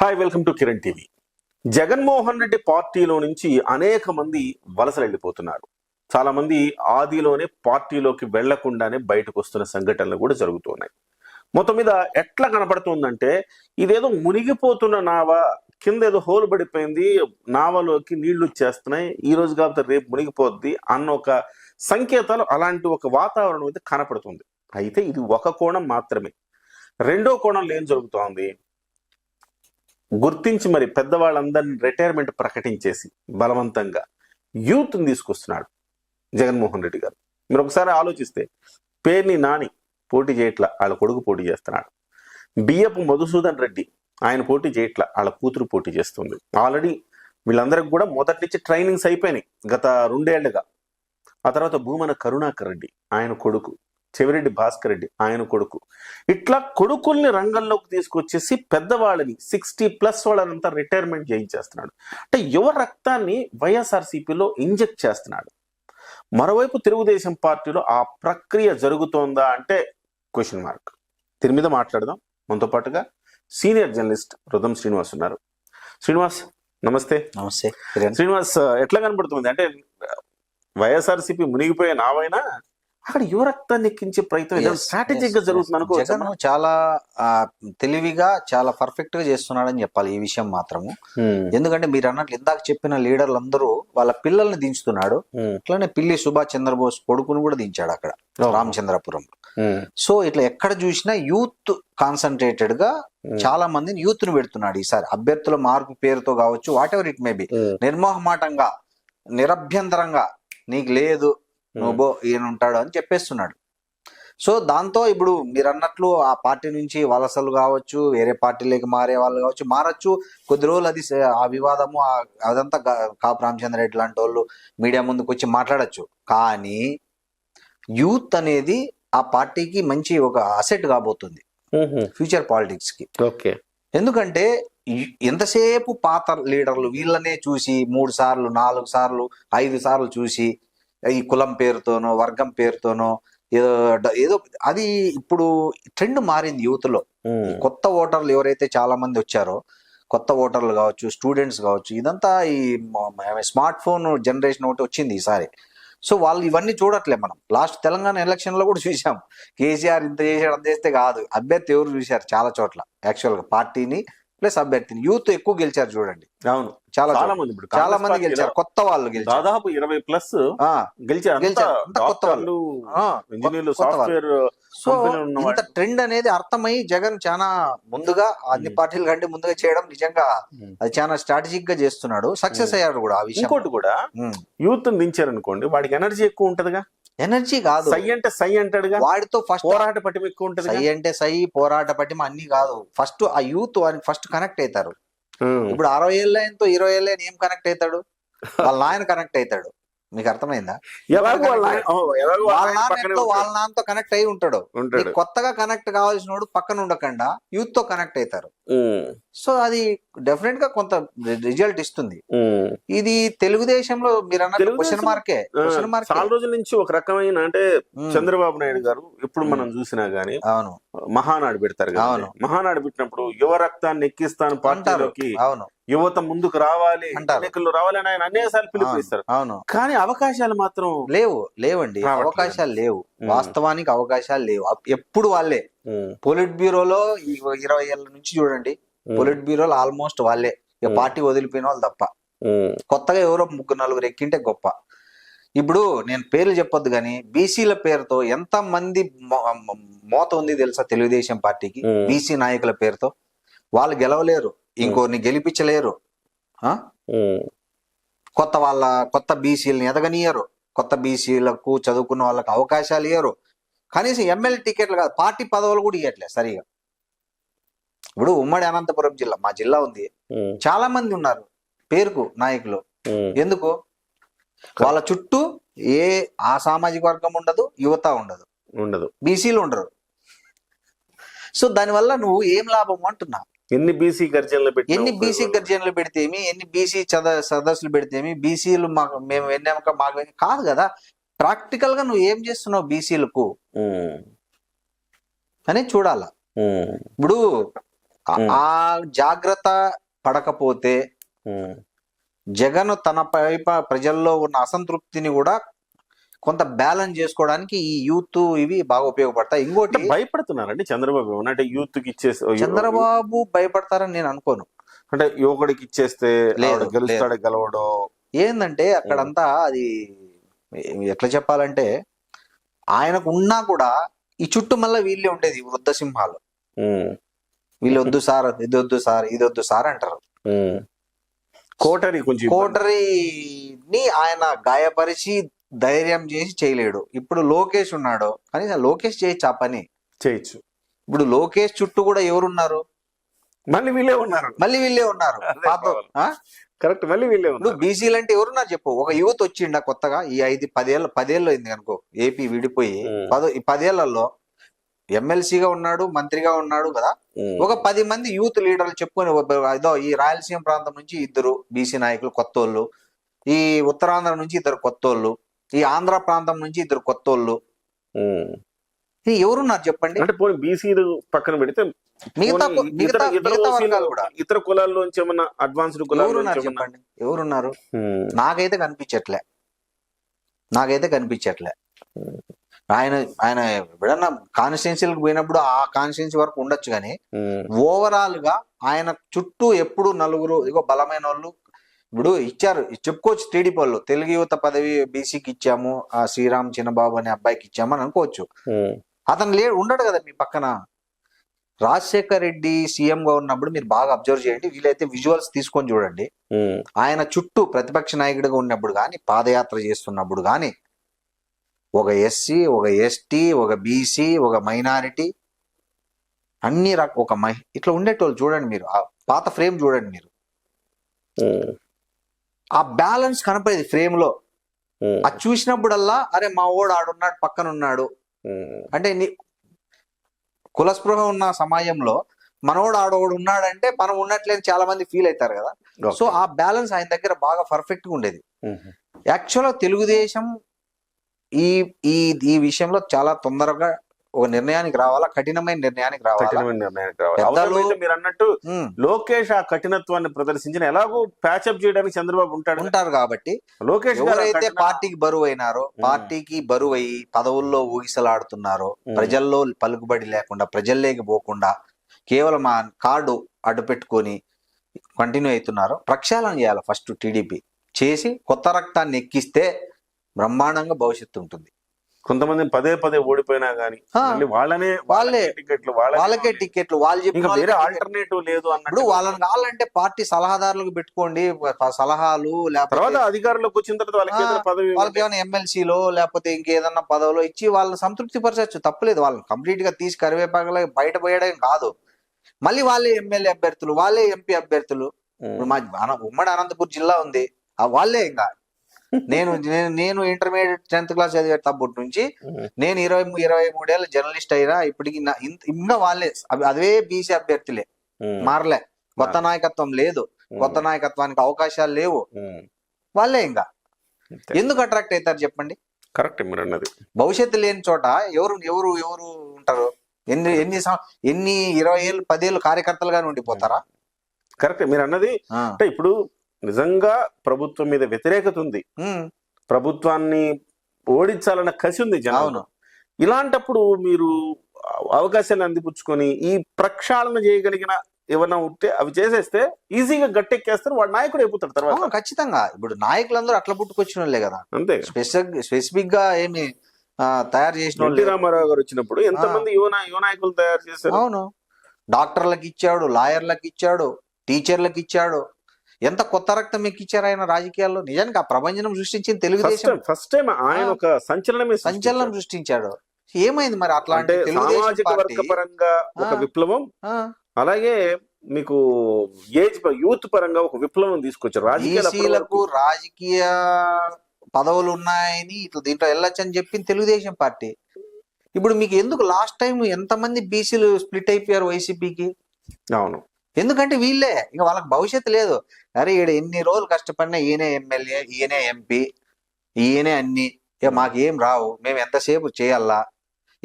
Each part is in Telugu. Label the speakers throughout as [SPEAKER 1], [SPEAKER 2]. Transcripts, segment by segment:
[SPEAKER 1] Hi welcome to Kiran TV Jaganmohan Reddy పార్టీలో నుంచి అనేక మంది వలసలు వెళ్ళిపోతున్నారు. చాలామంది ఆదిలోనే పార్టీలోకి వెళ్ళకుండానే బయటకు వస్తున్న సంఘటనలు కూడా జరుగుతున్నాయి మొత్తం మీద ఎట్లా కనపడుతుందంటే ఇదేదో మునిగిపోతున్న నావ కింద ఏదో హోల్ పడిపోయింది నావలోకి నీళ్ళు వచ్చేస్తున్నాయి ఈ రోజు కాబట్టి రేపు మునిగిపోద్ది అన్న ఒక సంకేతాలు అలాంటి ఒక వాతావరణం అయితే కనపడుతుంది. అయితే ఇది ఒక కోణం మాత్రమే. రెండో కోణంలో ఏం జరుగుతోంది? గుర్తించి మరి పెద్దవాళ్ళందరినీ రిటైర్మెంట్ ప్రకటించేసి బలవంతంగా యూత్ని తీసుకొస్తున్నాడు జగన్మోహన్ రెడ్డి గారు. మీరు ఒకసారి ఆలోచిస్తే పేర్ని నాని పోటీ చేయట్ల వాళ్ళ కొడుకు పోటీ చేస్తున్నాడు. బియ్యపు మధుసూదన్ రెడ్డి ఆయన పోటీ చేయట్ల వాళ్ళ కూతురు పోటీ చేస్తుంది. ఆల్రెడీ వీళ్ళందరికి కూడా మొదటి నుంచి ట్రైనింగ్స్ అయిపోయినాయి గత రెండేళ్ళుగా. ఆ తర్వాత భూమన కరుణాకర్ రెడ్డి ఆయన కొడుకు. చెవిరెడ్డి భాస్కర్ రెడ్డి ఆయన కొడుకు. ఇట్లా కొడుకుల్ని రంగంలోకి తీసుకొచ్చేసి పెద్దవాళ్ళని సిక్స్టీ ప్లస్ వాళ్ళనంతా రిటైర్మెంట్ చేయించేస్తున్నాడు. అంటే యువ రక్తాన్ని వైఎస్ఆర్సీపీలో ఇంజెక్ట్ చేస్తున్నాడు. మరోవైపు తెలుగుదేశం పార్టీలో ఆ ప్రక్రియ జరుగుతోందా అంటే క్వశ్చన్ మార్క్ దీని మీద మాట్లాడదాం. మనతో పాటుగా సీనియర్ జర్నలిస్ట్ రుదం శ్రీనివాస్ ఉన్నారు. శ్రీనివాస్ నమస్తే.
[SPEAKER 2] నమస్తే.
[SPEAKER 1] శ్రీనివాస్ ఎట్లా కనబడుతుంది? అంటే వైఎస్ఆర్సీపీ మునిగిపోయే నావైనా అక్కడ యువ రక్తాన్ని ఎక్కించే ప్రయత్నం
[SPEAKER 2] స్ట్రాటజిక్గా.
[SPEAKER 1] జరుగుతుంది అనుకోవచ్చు?
[SPEAKER 2] జగన్ చాలా తెలివిగా చాలా పర్ఫెక్ట్గా చేస్తున్నాడని చెప్పాలి ఈ విషయం మాత్రము. ఎందుకంటే మీరు అన్నట్లు ఇందాక చెప్పిన లీడర్లు అందరూ వాళ్ళ పిల్లల్ని దించుతున్నాడు. అట్లనే పిల్లి సుభాష్ చంద్రబోస్ కొడుకును కూడా దించాడు అక్కడ రామచంద్రపురం సో ఇట్లా ఎక్కడ చూసినా యూత్ కాన్సన్ట్రేటెడ్గా చాలా మందిని యూత్ను పెడుతున్నాడు ఈసారి. అభ్యర్థుల మార్పు పేరుతో కావచ్చు whatever it may be నిర్మోహమాటంగా నిరభ్యంతరంగా నీకు లేదు నువ్వు ఈయన ఉంటాడు అని చెప్పేస్తున్నాడు. సో దాంతో ఇప్పుడు మీరు అన్నట్లు ఆ పార్టీ నుంచి వలసలు కావచ్చు వేరే పార్టీలోకి మారే వాళ్ళు కావచ్చు మారచ్చు. కొద్ది రోజులు అది ఆ వివాదము అదంతా కాపు రామచంద్ర రెడ్డి లాంటి వాళ్ళు మీడియా ముందుకు వచ్చి మాట్లాడచ్చు. కానీ యూత్ అనేది ఆ పార్టీకి మంచి ఒక అసెట్ కాబోతుంది. ఫ్యూచర్ పాలిటిక్స్కి.
[SPEAKER 1] ఓకే.
[SPEAKER 2] ఎందుకంటే ఎంతసేపు పాత లీడర్లు వీళ్ళనే చూసి మూడు సార్లు నాలుగు సార్లు ఐదు సార్లు చూసి ఈ కులం పేరుతోనో వర్గం పేరుతోనో ఏదో ఏదో అది ఇప్పుడు ట్రెండ్ మారింది యూత్లో కొత్త ఓటర్లు ఎవరైతే చాలా మంది వచ్చారో కొత్త ఓటర్లు కావచ్చు స్టూడెంట్స్ కావచ్చు ఇదంతా ఈ స్మార్ట్ ఫోన్ జనరేషన్ ఒకటి వచ్చింది ఈసారి. సో వాళ్ళు ఇవన్నీ చూడట్లే మనం. లాస్ట్ తెలంగాణ ఎలక్షన్లో కూడా చూసాం. కేసీఆర్ ఇంత చేసాడు అంత చేస్తే కాదు. అభ్యర్థి ఎవరు చూశారు? చాలా చోట్ల. యాక్చువల్గా పార్టీని ప్లస్ అభ్యర్థిని. యూత్ ఎక్కువ గెలిచారు చూడండి.
[SPEAKER 1] అవును.
[SPEAKER 2] చాలా
[SPEAKER 1] చాలా. మంది ఇప్పుడు
[SPEAKER 2] చాలా మంది గెలిచారు కొత్త వాళ్ళు గెలిచారు
[SPEAKER 1] దాదాపు ఇరవై ప్లస్
[SPEAKER 2] ఆ,
[SPEAKER 1] గెలిచారు
[SPEAKER 2] గెలిచారు. కొత్త వాళ్ళు.
[SPEAKER 1] ఇంజనీర్లు. Software
[SPEAKER 2] so. ఇంత ట్రెండ్ అనేది అర్థమై జగన్ చాలా ముందుగా అన్ని. పార్టీల కంటే ముందుగా చేయడం నిజంగా అది చాలా స్ట్రాటజిక్గా చేస్తున్నాడు సక్సెస్. అయ్యాడు కూడా ఆ విషయం
[SPEAKER 1] ఇంకోటి కూడా యూత్ దించారనుకోండి వాడికి ఎనర్జీ ఎక్కువ ఉంటదిగా
[SPEAKER 2] ఎనర్జీ కాదు
[SPEAKER 1] సై అంటే సై అంటాడుగా
[SPEAKER 2] వాడితో ఫస్ట్
[SPEAKER 1] పోరాట పటిమ ఎక్కువ ఉంటది
[SPEAKER 2] సై అంటే సై పోరాట పట్టిమ అన్ని కాదు ఫస్ట్ ఆ యూత్ వాడిని ఫస్ట్ కనెక్ట్ అవుతారు ఇప్పుడు అరవై ఏళ్ళ ఆయనతో ఇరవై ఏళ్ళ ఏం కనెక్ట్ అవుతాడు? వాళ్ళ నాయన కనెక్ట్ అవుతాడు. మీకు అర్థమైందా?
[SPEAKER 1] వాళ్ళ ఎలాగో వాళ్ళ
[SPEAKER 2] ఎంతో. నాన్నతో కనెక్ట్ అయి ఉంటాడు. కొత్తగా కనెక్ట్ కావాల్సిన వాడు పక్కన ఉండకుండా యూత్తో కనెక్ట్ అవుతారు. సో అది డెఫినెట్గా కొంత రిజల్ట్ ఇస్తుంది. ఇది తెలుగుదేశంలో మీరు
[SPEAKER 1] తెలుగుదేశం-
[SPEAKER 2] క్వశ్చన్ మార్కే
[SPEAKER 1] ఆ,
[SPEAKER 2] క్వశ్చన్ మార్క్
[SPEAKER 1] చాలా రోజుల నుంచి ఒక రకమైన అంటే చంద్రబాబు నాయుడు గారు ఎప్పుడు మనం చూసినా గానీ
[SPEAKER 2] అవును.
[SPEAKER 1] మహానాడు పెడతారు
[SPEAKER 2] అవును.
[SPEAKER 1] మహానాడు పెట్టినప్పుడు యువ రక్తాన్ని ఎక్కిస్తాను
[SPEAKER 2] అంటారు.
[SPEAKER 1] పార్టీలోకి
[SPEAKER 2] అవును.
[SPEAKER 1] యువత ముందుకు రావాలి. ఎన్నికల్లో రావాలి అని ఆయన అనేసార్లు పిలుపునిస్తారు.
[SPEAKER 2] అవును.
[SPEAKER 1] కానీ అవకాశాలు మాత్రం
[SPEAKER 2] లేవు లేవండి. అవకాశాలు లేవు. వాస్తవానికి అవకాశాలు లేవు. ఎప్పుడు వాళ్ళే. పొలిట్ బ్యూరోలో ఈ ఇరవై ఏళ్ళ నుంచి చూడండి పొలిట్ బ్యూరోలో ఆల్మోస్ట్ వాళ్ళే. ఇక. పార్టీ వదిలిపోయిన వాళ్ళు తప్ప. కొత్తగా ఎవరో ముగ్గురు నలుగురు ఎక్కింటే గొప్ప. ఇప్పుడు నేను పేర్లు చెప్పొద్దు కానీ బీసీల పేరుతో ఎంత మంది మోత ఉంది తెలుసా తెలుగుదేశం పార్టీకి. బీసీ నాయకుల పేరుతో. వాళ్ళు గెలవలేరు. ఇంకోరిని గెలిపించలేరు. కొత్త వాళ్ళ కొత్త బీసీలని ఎదగనియరు. కొత్త బీసీలకు చదువుకున్న వాళ్ళకి అవకాశాలు ఇయ్యరు. కనీసం ఎమ్మెల్యే టికెట్లు కాదు పార్టీ పదవులు కూడా ఇవ్వట్లేదు సరిగా. ఇప్పుడు ఉమ్మడి అనంతపురం జిల్లా మా జిల్లా ఉంది. చాలా మంది ఉన్నారు పేరుకు నాయకులు. ఎందుకు? వాళ్ళ చుట్టూ ఏ ఆ సామాజిక వర్గం ఉండదు యువత ఉండదు.
[SPEAKER 1] ఉండదు.
[SPEAKER 2] బీసీలు ఉండరు. సో దానివల్ల నువ్వు ఏం లాభం అంటున్నా
[SPEAKER 1] ఎన్ని బీసీ గర్జనలు పెట్టి
[SPEAKER 2] ఎన్ని బీసీ గర్జనలు పెడితేమి ఎన్ని బీసీ సదస్సులు పెడితేమి బీసీలు మాకు మేము ఎన్నాక మాకు కాదు కదా. ప్రాక్టికల్గా నువ్వు ఏం చేస్తున్నావు బీసీలకు? అనేది చూడాల. ఇప్పుడు ఆ- జాగ్రత్త పడకపోతే. జగన్ తన పై ప్రజల్లో ఉన్న అసంతృప్తిని కూడా కొంత బ్యాలెన్స్ చేసుకోవడానికి ఈ యూత్ ఇవి బాగా ఉపయోగపడతాయి. ఇంకోటి
[SPEAKER 1] భయపడుతున్నారండి చంద్రబాబు. అంటే యూత్కి ఇచ్చేసి
[SPEAKER 2] చంద్రబాబు భయపడతారని నేను అనుకోను.
[SPEAKER 1] అంటే యువకుడికి ఇచ్చేస్తే గెలుస్తాడు గెలవడో
[SPEAKER 2] ఏందంటే అక్కడంతా అది ఎట్లా చెప్పాలంటే ఆయనకు ఉన్నా కూడా ఈ చుట్టూ మళ్ళీ వీళ్ళే ఉండేది వృద్ధ సింహాలు. వీళ్ళు వద్దు సార్ ఇది వద్దు సార్ ఇది వద్దు సార్ అంటారు.
[SPEAKER 1] కోటరి కొంచెం.
[SPEAKER 2] కోటరీని ఆయన గాయపరిచి ధైర్యం చేసి చేయలేడు. ఇప్పుడు లోకేష్ ఉన్నాడు కనీసం లోకేష్ చేయొచ్చు ఆ పని.
[SPEAKER 1] చేయొచ్చు.
[SPEAKER 2] ఇప్పుడు లోకేష్ చుట్టూ కూడా ఎవరున్నారు?
[SPEAKER 1] మళ్ళీ వీళ్ళే ఉన్నారు.
[SPEAKER 2] మళ్ళీ వీళ్ళే ఉన్నారు?
[SPEAKER 1] కరెక్ట్. మళ్ళీ వీళ్ళే ఉన్నారు.
[SPEAKER 2] బీసీలు అంటే ఎవరున్నారు చెప్పు. ఒక యువత వచ్చిండ కొత్తగా ఈ ఐదు పదేళ్ళ పదేళ్ళు అయింది అనుకో ఏపీ విడిపోయి. పదో ఈ పదేళ్ళలో ఎమ్మెల్సీగా ఉన్నాడు మంత్రిగా ఉన్నాడు కదా. ఒక పది మంది యూత్ లీడర్లు చెప్పుకొని ఏదో ఈ రాయలసీమ ప్రాంతం నుంచి ఇద్దరు బీసీ నాయకులు కొత్తోళ్ళు. ఈ ఉత్తరాంధ్ర నుంచి ఇద్దరు కొత్తోళ్ళు. ఈ ఆంధ్ర ప్రాంతం నుంచి ఇద్దరు కొత్తోళ్ళు. ఎవరున్నారు చెప్పండి?
[SPEAKER 1] అంటే పోనీ బీసీ పక్కన పెడితే
[SPEAKER 2] మిగతా మిగతా మిగతా వర్గాలు కూడా.
[SPEAKER 1] ఇతర కులాల్లోంచి ఏమన్నా అడ్వాన్స్డ్
[SPEAKER 2] చెప్పండి? ఎవరున్నారు. నాకైతే కనిపించట్లే. నాకైతే కనిపించట్లే. ఆయన ఆయన ఎప్పుడన్నా కాన్స్టిట్యున్సీలకు పోయినప్పుడు ఆ కాన్స్టిట్యున్సీ వరకు ఉండొచ్చు కానీ. ఓవరాల్గా ఆయన చుట్టూ ఎప్పుడు నలుగురు ఇగో బలమైన వాళ్ళు ఇప్పుడు ఇచ్చారు. చెప్పుకోవచ్చు టీడీపీ వాళ్ళు. తెలుగు యువత పదవి బీసీకి ఇచ్చాము ఆ శ్రీరామ్ చిన్నబాబు అనే అబ్బాయికి ఇచ్చాము అని అనుకోవచ్చు. అతను లే ఉండడు కదా మీ పక్కన. రాజశేఖర్ రెడ్డి సీఎం గా ఉన్నప్పుడు మీరు బాగా అబ్జర్వ్ చేయండి వీలైతే విజువల్స్ తీసుకొని చూడండి. ఆయన చుట్టూ ప్రతిపక్ష నాయకుడిగా ఉన్నప్పుడు కానీ పాదయాత్ర చేస్తున్నప్పుడు కానీ ఒక ఎస్సీ ఒక ఎస్టీ ఒక బీసీ ఒక మైనారిటీ అన్ని రక ఒక మహి ఇట్లా ఉండేటోళ్ళు చూడండి మీరు ఆ పాత ఫ్రేమ్ చూడండి మీరు. ఆ బ్యాలెన్స్ కనపడేది
[SPEAKER 1] ఫ్రేమ్లో.
[SPEAKER 2] అది చూసినప్పుడల్లా అరే మా ఓడు ఆడున్నాడు పక్కన ఉన్నాడు. అంటే నీ కులస్పృహ ఉన్న సమాజంలో మనోడు ఆడోడు ఉన్నాడంటే మనం ఉన్నట్లేని చాలా మంది ఫీల్ అవుతారు కదా. సో ఆ బ్యాలెన్స్ ఆయన దగ్గర బాగా పర్ఫెక్ట్గా ఉండేది. యాక్చువల్గా తెలుగుదేశం ఈ ఈ ఈ విషయంలో చాలా తొందరగా ఒక నిర్ణయానికి రావాలా? కఠినమైన నిర్ణయానికి రావాలా?
[SPEAKER 1] కఠినమైన నిర్ణయానికి రావాలి.
[SPEAKER 2] పెద్దలు-
[SPEAKER 1] అవసరమైతే మీరు అన్నట్టు లోకేష్ ఆ కఠినత్వాన్ని ప్రదర్శించిన ఎలాగో ప్యాచప్ చేయడానికి చంద్రబాబు ఉంటాడు.
[SPEAKER 2] ఉంటారు కాబట్టి
[SPEAKER 1] లోకేష్
[SPEAKER 2] ఎవరైతే పార్టీకి బరువు అయినారో పార్టీకి బరువు అయ్యి పదవుల్లో ఊగిసలాడుతున్నారో. ప్రజల్లో పలుకుబడి లేకుండా ప్రజల్లోకి పోకుండా కేవలం ఆ కార్డు అడ్డు పెట్టుకొని కంటిన్యూ అవుతున్నారో ప్రక్షాళన చేయాలి ఫస్ట్ టీడీపీ. చేసి కొత్త రక్తాన్ని ఎక్కిస్తే బ్రహ్మాండంగా భవిష్యత్తు ఉంటుంది.
[SPEAKER 1] కొంతమంది పదే పదే ఓడిపోయినా గానీ మళ్ళీ వాళ్ళనే
[SPEAKER 2] వాళ్ళే.
[SPEAKER 1] టికెట్లు
[SPEAKER 2] వాళ్ళకే టికెట్లు. వాళ్ళు చెప్పిన
[SPEAKER 1] వేరే ఆల్టర్నేటివ్ లేదు అన్నట్టు
[SPEAKER 2] వాళ్ళని కావాలంటే పార్టీ సలహాదారులకు పెట్టుకోండి సలహాలు
[SPEAKER 1] తర్వాత
[SPEAKER 2] లేకపోతే
[SPEAKER 1] అధికారంలోకి వచ్చిన తర్వాత వాళ్ళకి పదవి
[SPEAKER 2] వాళ్ళకి ఏమైనా ఎమ్మెల్సీలో లేకపోతే ఇంకేదన్నా పదవిలో ఇచ్చి వాళ్ళని సంతృప్తి పరచచ్చు తప్పలేదు. వాళ్ళని కంప్లీట్గా తీసి కరివేపాకలా బయట పోయడం కాదు. మళ్ళీ వాళ్ళే ఎమ్మెల్యే అభ్యర్థులు వాళ్ళే ఎంపీ అభ్యర్థులు. మా ఉమ్మడి అనంతపూర్ జిల్లా ఉంది. ఆ వాళ్ళే ఇంకా నేను నేను- నేను ఇంటర్మీడియట్ టెన్త్ క్లాస్ చదివేటప్పటి నుంచి
[SPEAKER 1] ఉమ్.
[SPEAKER 2] నేను ఇరవై ఇరవై మూడేళ్ళ జర్నలిస్ట్ అయినా ఇప్పటికి ఇంకా వాళ్ళే అదే బీసీ అభ్యర్థులే. మారలే కొత్త నాయకత్వం లేదు. కొత్త నాయకత్వానికి అవకాశాలు లేవు. వాళ్ళే ఇంకా. ఎందుకు అట్రాక్ట్ అవుతారు చెప్పండి
[SPEAKER 1] కరెక్ట్ మీరు అన్నది
[SPEAKER 2] భవిష్యత్తు లేని చోట ఎవరు ఎవరు ఎవరు ఉంటారు ఎన్ని ఎన్ని ఎన్ని ఇరవై ఏళ్ళు పదేళ్ళు కార్యకర్తలుగానే ఉండిపోతారా
[SPEAKER 1] కరెక్ట్ మీరు అన్నది. అంటే ఇప్పుడు నిజంగా ప్రభుత్వం మీద వ్యతిరేకత ఉంది. ప్రభుత్వాన్ని ఓడించాలన్న కసి ఉంది
[SPEAKER 2] అవును.
[SPEAKER 1] ఇలాంటప్పుడు మీరు అవకాశాన్ని అందిపుచ్చుకొని ఈ ప్రక్షాళన చేయగలిగిన ఏమన్నా ఉంటే అవి చేసేస్తే ఈజీగా గట్టెక్కేస్తారు వాడు నాయకుడు అయిపోతాడు తర్వాత.
[SPEAKER 2] అవును ఖచ్చితంగా. ఇప్పుడు నాయకులందరూ అట్లా పుట్టుకొచ్చిన వాళ్ళే కదా.
[SPEAKER 1] అంతే
[SPEAKER 2] స్పెసిఫిక్ స్పెసిఫిక్గా ఏమి తయారు చేసిన.
[SPEAKER 1] రామారావు గారు వచ్చినప్పుడు ఎంతమంది యువ యువ నాయకులు తయారు చేశారు?
[SPEAKER 2] అవును. డాక్టర్లకు ఇచ్చాడు లాయర్లకు ఇచ్చాడు టీచర్లకు ఇచ్చాడు. ఎంత కొత్త రక్తం ఎక్కిచ్చారు ఆయన రాజకీయాల్లో? నిజానికి ఆ సృష్టించిన
[SPEAKER 1] ఫస్ట్
[SPEAKER 2] తెలుగుదేశం.
[SPEAKER 1] ఫస్ట్ టైం ఆయన. ఒక సంచలనమే
[SPEAKER 2] సంచలనం సృష్టించాడు. ఏమైంది మరి అట్లాంటి
[SPEAKER 1] అంటే
[SPEAKER 2] తెలుగుదేశం
[SPEAKER 1] సామాజిక
[SPEAKER 2] పార్టీ?
[SPEAKER 1] వర్గ పరంగా ఒక. విప్లవం అలాగే మీకు ఏజ్ యూత్ పరంగా ఒక విప్లవం తీసుకొచ్చారు. రాజకీయాలు అప్పటి
[SPEAKER 2] బీసీలకు
[SPEAKER 1] వరకు-
[SPEAKER 2] రాజకీయ పదవులు ఉన్నాయని ఇట్లా దీంట్లో వెళ్ళొచ్చు అని చెప్పింది తెలుగుదేశం పార్టీ. ఇప్పుడు మీకు ఎందుకు లాస్ట్ టైం ఎంతమంది బీసీలు స్ప్లిట్ అయిపోయారు వైసీపీకి
[SPEAKER 1] అవును.
[SPEAKER 2] ఎందుకంటే వీళ్ళే. ఇక వాళ్ళకి భవిష్యత్తు లేదు. అరే ఈడ ఎన్ని రోజులు కష్టపడినా ఈయనే ఎమ్మెల్యే ఈయనే ఎంపీ ఈయనే అన్ని. ఇక మాకేం రావు. మేము ఎంతసేపు చేయాలా?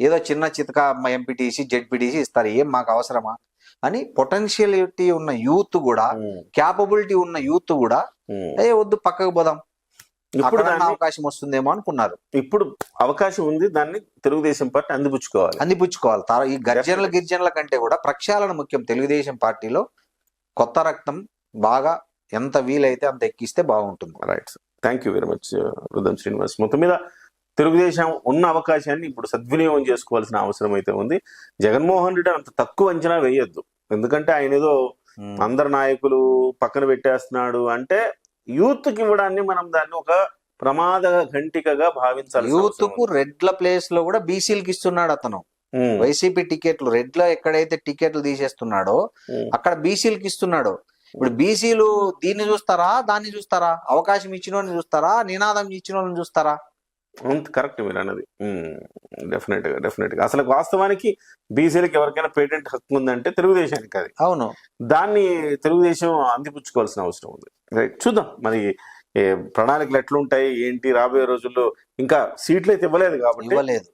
[SPEAKER 2] ఏదో చిన్న చితక ఎంపీటీసీ జెడ్పీటీసీ ఇస్తారు. ఏం మాకు అవసరమా? అని పొటెన్షియలిటీ ఉన్న యూత్ కూడా క్యాపబిలిటీ ఉన్న యూత్ కూడా ఏ వద్దు పక్కకు పోదాం.
[SPEAKER 1] ఇప్పుడు
[SPEAKER 2] అవకాశం వస్తుందేమో అనుకున్నారు.
[SPEAKER 1] ఇప్పుడు అవకాశం ఉంది దాన్ని తెలుగుదేశం పార్టీ అందిపుచ్చుకోవాలి.
[SPEAKER 2] అందిపుచ్చుకోవాలి. ఈ గర్జనల గిర్జనల కంటే కూడా ప్రక్షాళన ముఖ్యం తెలుగుదేశం పార్టీలో. కొత్త రక్తం బాగా ఎంత వీలైతే అంత ఎక్కిస్తే బాగుంటుంది.
[SPEAKER 1] Right thank you very much రుదం Srinivas మొత్తం మీద తెలుగుదేశం ఉన్న అవకాశాన్ని ఇప్పుడు సద్వినియోగం చేసుకోవాల్సిన అవసరం అయితే ఉంది. జగన్మోహన్ రెడ్డి అంత తక్కువ అంచనా వేయొద్దు. ఎందుకంటే ఆయన ఏదో
[SPEAKER 2] ఉమ్.
[SPEAKER 1] అందరు నాయకులు పక్కన పెట్టేస్తున్నాడు అంటే యూత్కి ఇవ్వడాన్ని మనం దాన్ని ఒక ప్రమాద ఘంటికగా భావించాలి
[SPEAKER 2] యూత్కు రెడ్ల ప్లేస్లో కూడా బీసీలకి ఇస్తున్నాడు అతను. వైసీపీ టికెట్లు రెడ్ల ఎక్కడైతే టికెట్లు తీసేస్తున్నాడో అక్కడ బీసీలకి ఇస్తున్నాడు. ఇప్పుడు బీసీలు దీన్ని చూస్తారా దాన్ని చూస్తారా? అవకాశం ఇచ్చిన చూస్తారా? నినాదం ఇచ్చిన చూస్తారా?
[SPEAKER 1] కరెక్ట్ మీరు అన్నది. డెఫినెట్గా డెఫినెట్గా. అసలు వాస్తవానికి బీసీలకు ఎవరికైనా పేటెంట్ హక్కు ఉందంటే తెలుగుదేశానికి అది.
[SPEAKER 2] అవును.
[SPEAKER 1] దాన్ని తెలుగుదేశం అందిపుచ్చుకోవాల్సిన అవసరం ఉంది. రైట్. చూద్దాం. మరి ఏ ప్రణాళికలు ఎట్లుంటాయి? ఏంటి? రాబోయే రోజుల్లో ఇంకా సీట్లు అయితే ఇవ్వలేదు కాబట్టి
[SPEAKER 2] ఇవ్వలేదు.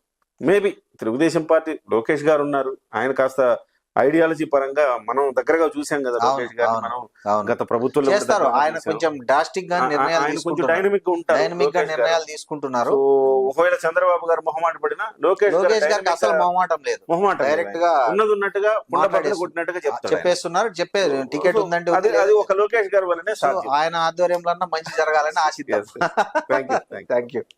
[SPEAKER 1] మేబీ తెలుగుదేశం పార్టీ లోకేష్ గారు ఉన్నారు. ఆయన కాస్త ఐడియాలజీ పరంగా మనం దగ్గరగా చూసాం కదా లోకేష్ గారిని
[SPEAKER 2] అవును.
[SPEAKER 1] మనం గత ప్రభుత్వంలో
[SPEAKER 2] చేస్తారు. ఆయన. కొంచెం
[SPEAKER 1] డాస్టిక్గా
[SPEAKER 2] నిర్ణయాలు
[SPEAKER 1] కొంచెం డైనమిక్గా ఉంటారు డైనమిక్గా గారు.
[SPEAKER 2] నిర్ణయాలు తీసుకుంటున్నారు.
[SPEAKER 1] ఒకవేళ చంద్రబాబు గారు మొహమాట పడినా లోకేష్ గారు
[SPEAKER 2] లోకేష్ గారికి అసలు మొహమాటం లేదు.
[SPEAKER 1] మొహమాట
[SPEAKER 2] డైరెక్ట్గా
[SPEAKER 1] ఉన్నది ఉన్నట్టుగా. కొట్టినట్టుగా చెప్తారు.
[SPEAKER 2] చెప్పేస్తున్నారు. చెప్పే టికెట్ ఉందంటే
[SPEAKER 1] అది అది ఒక లోకేష్ గారి వల్లనే
[SPEAKER 2] ఆయన ఆధ్వర్యంలో మంచి జరగాలని ఆశిద్దాం. Thank you